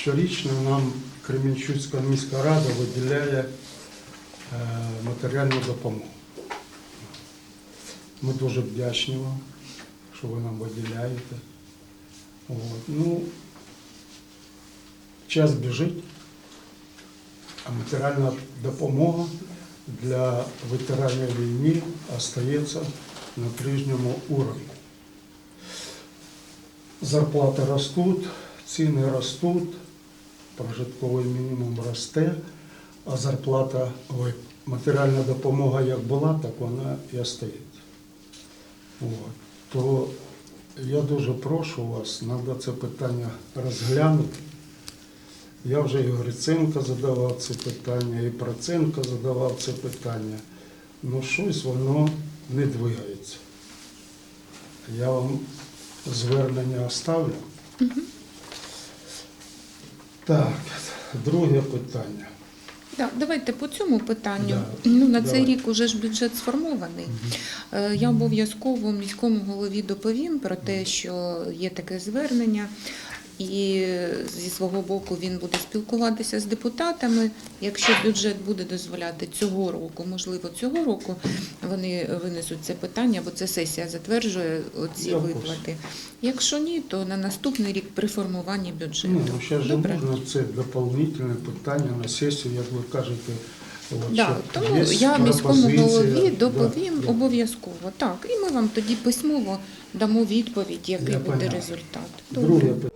щорічно нам Кременчуцька міська рада виділяє е, матеріальну допомогу. Ми дуже вдячні вам, що ви нам виділяєте. От. Ну, час біжить, а матеріальна допомога для ветеранів війни остається на прежньому уровні. Зарплати ростуть, ціни ростуть, прожитковий мінімум росте, а зарплата, ой, матеріальна допомога як була, так вона і остається. От. То я дуже прошу вас, треба це питання розглянути. Я вже і Гриценко задавав це питання, і Проценко задавав це питання. Ну щось воно не двигається. Я вам звернення оставлю. Так, друге питання. Так, давайте по цьому питанню. Да, Ну на цей рік уже ж бюджет сформований. Е, Я обов'язково міському голові доповім про те, що є таке звернення, і зі свого боку він буде спілкуватися з депутатами. Якщо бюджет буде дозволяти цього року, можливо, цього року вони винесуть це питання, бо це сесія затверджує ці виплати. Якщо ні, то на наступний рік при формуванні бюджету. Ну, ну ще ж Добре? можна це доповнительне питання на сесію, як ви кажете. От, Да, тому я міському голові доповім да. обов'язково. Так, і ми вам тоді письмово дамо відповідь, який буде результат. Друге Добре.